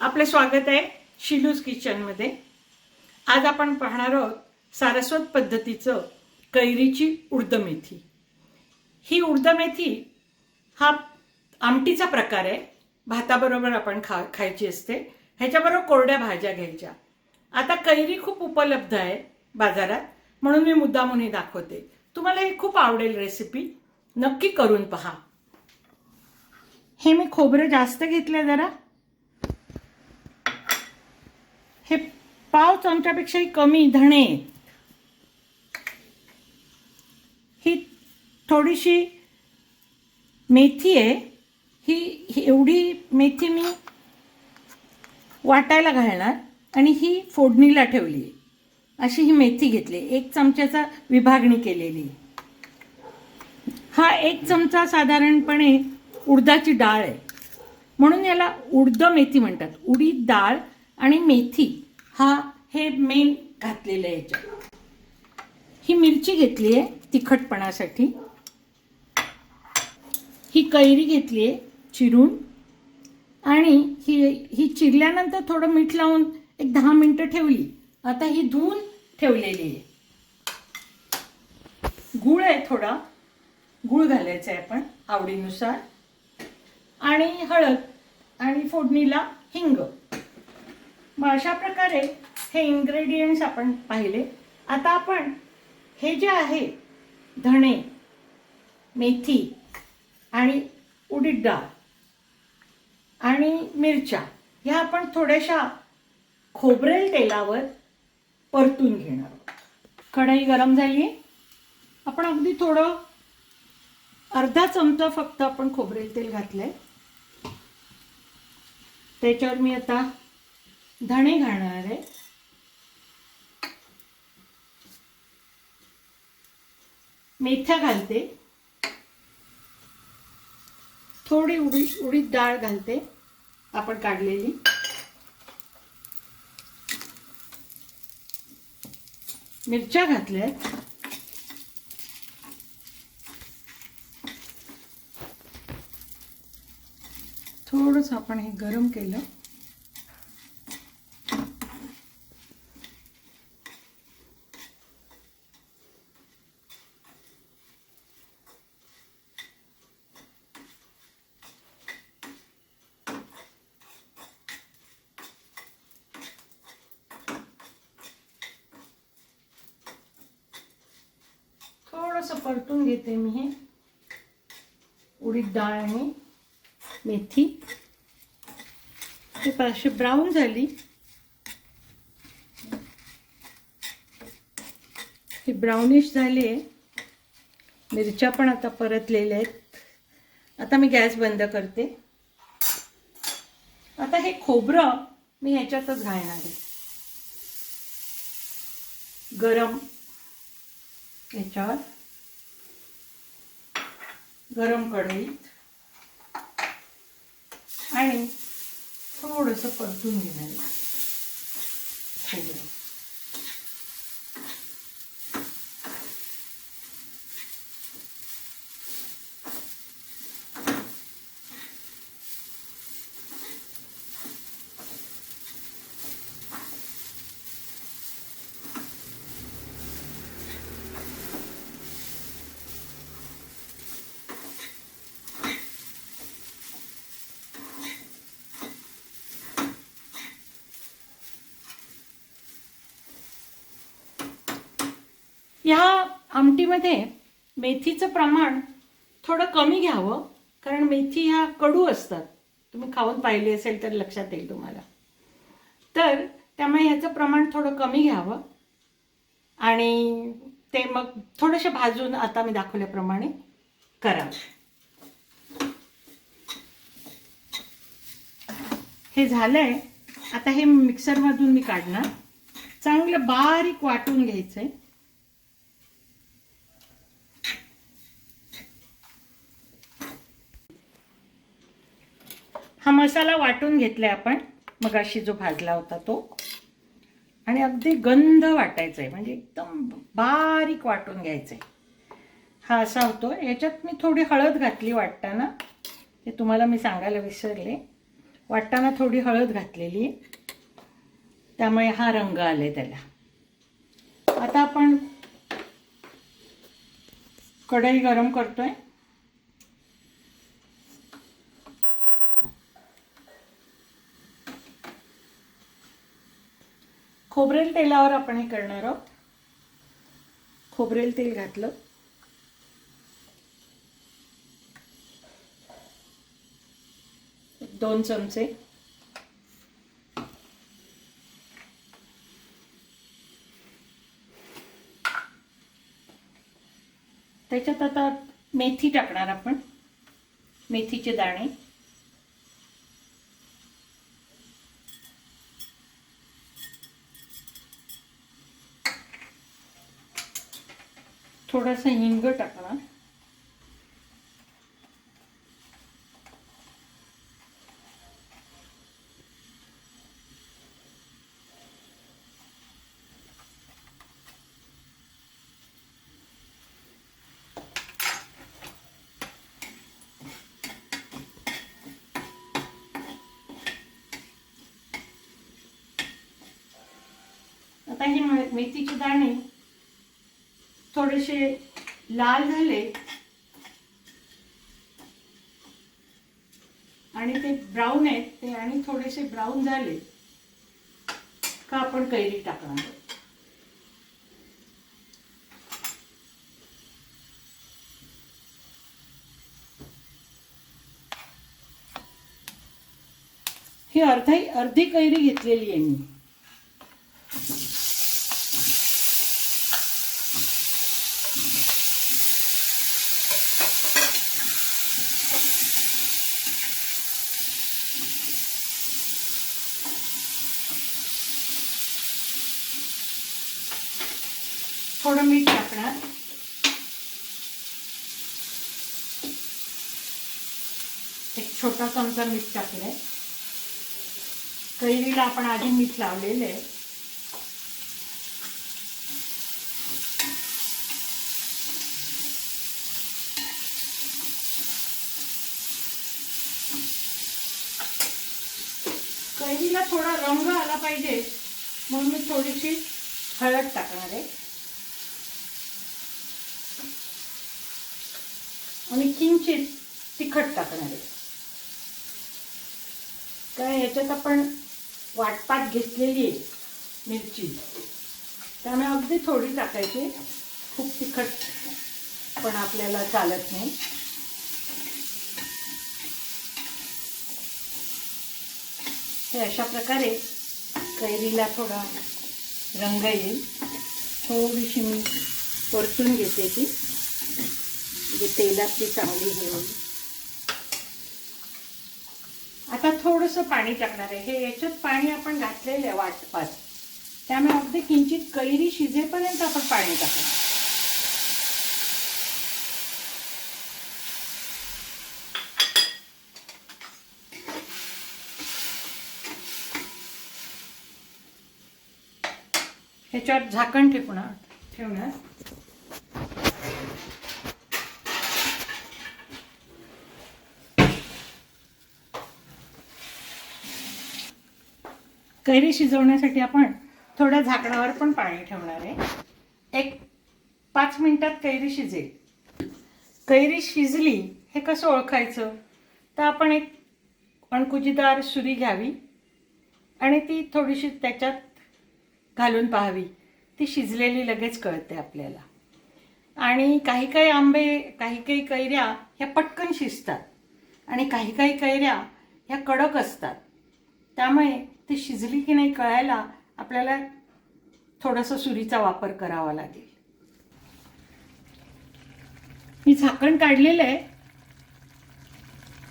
आपले स्वागत आहे शिलूज किचनमध्ये आज आपण पाहणार आहोत सारस्वत पद्धतीचं कैरीची उडदमेथी. ही उडदमेथी हा आमटीचा प्रकार आहे. भाताबरोबर आपण खा खायची असते. ह्याच्याबरोबर कोरड्या भाज्या घ्यायच्या. आता कैरी खूप उपलब्ध आहे बाजारात म्हणून मी मुद्दामून दाखवते. तुम्हाला ही खूप आवडेल रेसिपी नक्की करून पहा. हे मी खोबरं जास्त घेतलं जरा. हे पाव चमच्यापेक्षाही कमी धणे. आहेत. ही थोडीशी मेथी आहे. ही एवढी मेथी मी वाटायला घालणार आणि ही फोडणीला ठेवली अशी ही मेथी घेतली एक चमच्याचा विभागणी केलेली हा एक चमचा साधारणपणे उडदाची डाळ आहे. म्हणून याला उडद मेथी म्हणतात. उडीद डाळ आणि मेथी. हा हे मेन घातलेलं आहे याच्यात. ही मिरची घेतली आहे तिखटपणासाठी. ही कैरी घेतली आहे चिरून. आणि ही ही चिरल्यानंतर थोडं मीठ लावून एक दहा मिनटं ठेवली. आता ही धुवून ठेवलेली आहे. गुळ आहे थोडा. गुळ घालायचा आहे आपण आवडीनुसार. आणि हळद आणि फोडणीला हिंग. मग अशा प्रकारे हे इन्ग्रेडियंट्स आपण पाहिले. आता आपण हे जे आहे धणे मेथी आणि उडीद डाळ आणि मिरच्या ह्या आपण थोड्याशा खोबरेल तेलावर परतून घेणार आहोत. कढई गरम झाली आपण अगदी थोडं अर्धा चमचा फक्त आपण खोबरेल तेल घातलंय. त्याच्यावर मी आता धणे घालणार आहे. मेथ्या घालते. थोडी उडीद उडीद डाळ घालते. आपण काढलेली. मिरच्या घातल्या थोडंसं आपण हे गरम केलं. थोडंसं परतून घेते मी हे. उडीद डाळ आणि मेथी. ते पाचशे ब्राऊन झाली. ही ब्राउनिश झाली आहे. मिरच्या पण आता परतलेल्या आहेत. आता मी गॅस बंद करते. आता हे खोबरं मी ह्याच्यातच घालणार आहे. गरम ह्याच्यावर. गरम कढईत आणि थोडंसं परतून घेणार खोबरं ह्या आमटीमध्ये मेथीचं प्रमाण थोडं कमी घ्यावं कारण मेथी ह्या कडू असतात. तुम्ही खाऊन पाहिली असेल तर लक्षात येईल तुम्हाला. तर त्यामुळे ह्याचं प्रमाण थोडं कमी घ्यावं. आणि ते मग थोडंसं भाजून आता मी दाखवल्याप्रमाणे करावं. हे झालंय. आता हे मिक्सरमधून मी काढणार. चांगलं बारीक वाटून घ्यायचं आहे हा मसाला वाटून घेतलाय आपण. मगाशी जो भाजला होता तो. आणि अगदी गंध वाटायचा आहे म्हणजे एकदम बारीक वाटून घ्यायचं आहे हा असा होतो. याच्यात मी थोडी हळद घातली वाटताना. ते तुम्हाला मी सांगायला विसरले. वाटताना थोडी हळद घातलेली. त्यामुळे हा रंग आले त्याला. आता आपण कढई गरम करतोय. खोबरेल तेलावर आपण हे करणार आहोत. खोबरेल तेल घातलं. दोन चमचे. त्याच्यात आता मेथी टाकणार आपण. मेथीचे दाणे. थोडंसं हिंग टाकणार. आता ही मेथीची मेथीचे दाणे थोडेसे लाल झाले आणि ते ब्राऊन आहेत ते आणि थोडेसे ब्राऊन झाले. का आपण कैरी टाकणार? ही अर्धा अर्धी कैरी घेतलेली आहे मी. थोडं मीठ टाकणार. एक छोटा चमचा मीठ टाकलंय. कैरीला आपण आधी मीठ लावलेलं आहे कैरीला थोडा रंग आला पाहिजे म्हणून मी थोडीशी हळद टाकणार आहे. आणि किंचित तिखट टाकणार आहे. काय ह्याच्यात आपण वाटपात घेतलेली आहे मिरची. त्यामुळे अगदी थोडी टाकायची. खूप तिखट पण आपल्याला चालत नाही. हे अशा प्रकारे कैरीला थोडा रंग येईल. थोडीशी मी परतून घेते ती. म्हणजे तेलातली चांगली हे होईल आता थोडंसं पाणी टाकणार आहे. हे याच्यात पाणी आपण घातलेलं आहे वाटपात. त्यामुळे अगदी किंचित कैरी शिजेपर्यंत आपण पाणी टाकणार. ह्याच्यावर झाकण ठेवणार ठेवणार. कैरी शिजवण्यासाठी आपण थोड्या झाकणावर पण पाणी ठेवणार आहे. एक पाच मिनटात कैरी शिजेल. कैरी शिजली हे कसं ओळखायचं? तर आपण एक अणकुजीदार सुरी घ्यावी आणि ती थोडीशी त्याच्यात घालून पाहावी. ती शिजलेली लगेच कळते आपल्याला. आणि काही काही आंबे काही काही कैऱ्या ह्या पटकन शिजतात आणि काही काही कैऱ्या ह्या कडक असतात. त्यामुळे ती शिजली की नाही कळायला आपल्याला थोडासा सुरीचा वापर करावा लागेल. मी झाकण काढलेलं आहे.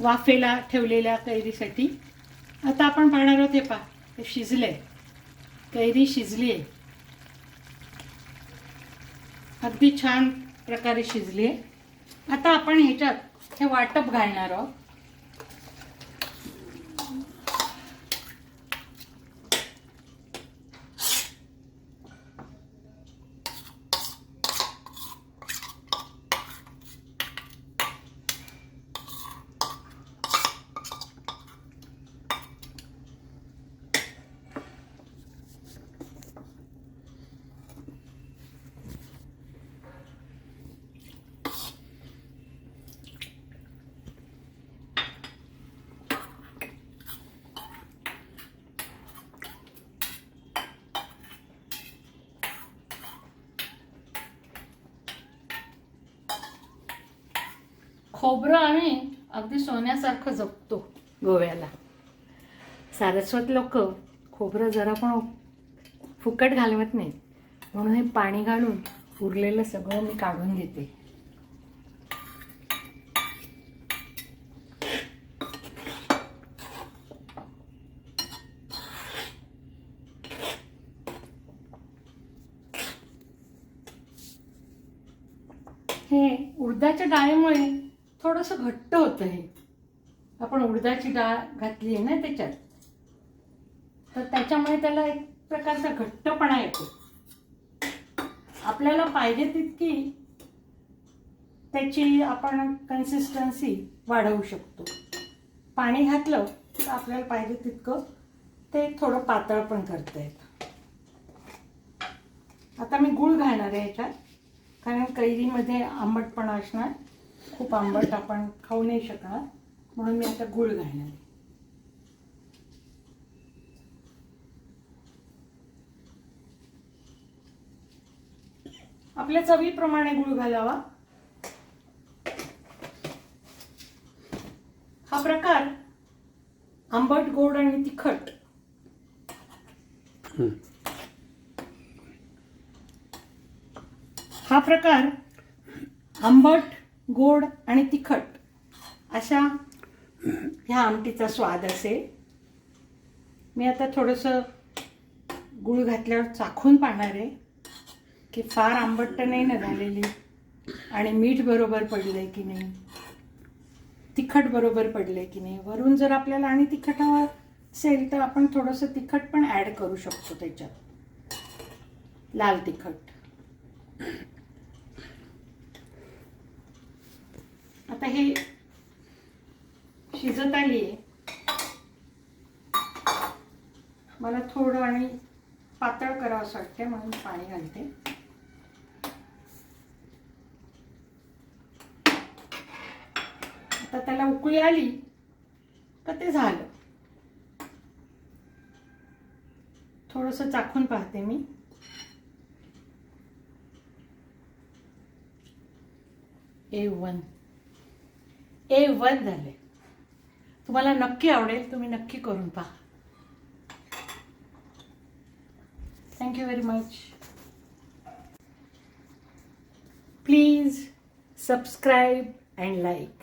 वाफेला ठेवलेल्या कैरीसाठी. आता आपण पाहणार आहोत हे पा हे शिजले कैरी शिजली आहे. अगदी छान प्रकारे शिजली आहे. आता आपण ह्याच्यात हे वाटप घालणार आहोत. खोबरं आम्ही अगदी सोन्यासारखं जपतो गोव्याला. सारस्वत लोक खोबरं जरा पण फुकट घालवत नाही म्हणून हे पाणी घालून उरलेलं सगळं मी काढून घेते. हे उडदाच्या डाळीमुळे थोडंसं घट्ट होतं हे. आपण उडदाची डाळ घातली आहे ना त्याच्यात. तर त्याच्यामुळे त्याला एक प्रकारचा घट्टपणा येतो. आपल्याला पाहिजे तितकी त्याची आपण कन्सिस्टन्सी वाढवू शकतो. पाणी घातलं तर आपल्याला पाहिजे तितकं ते थोडं पातळ पण करता येतं. आता मी गूळ घालणार आहे याच्यात. कारण कैरीमध्ये आंबटपणा असणार. खूप आंबट आपण खाऊ नाही शकणार. म्हणून मी आता गूळ घालणार. आपल्या चवीप्रमाणे गूळ घालावा. हा प्रकार आंबट गोड आणि तिखट. हा प्रकार आंबट गोड आणि तिखट अशा ह्या आमटीचा स्वाद असेल. मी आता थोडंसं गुळ घातल्यावर चाखून पाहणार आहे की फार आंबट तर नाही ना झालेली आणि मीठ बरोबर पडलं आहे की नाही? तिखट बरोबर पडलं आहे की नाही? वरून जर आपल्याला आणि तिखट हवं असेल तर आपण थोडंसं तिखट पण ॲड करू शकतो त्याच्यात. लाल तिखट. आता हे शिजत आली. आहे मला थोडं आणि पातळ करावं असं म्हणून पाणी घालते. आता त्याला उकळी आली का ते झालं. थोडंसं चाखून पाहते मी. ए वन. ए वन झाले. तुम्हाला नक्की आवडेल तुम्ही नक्की करून पहा. Thank you very much please subscribe and like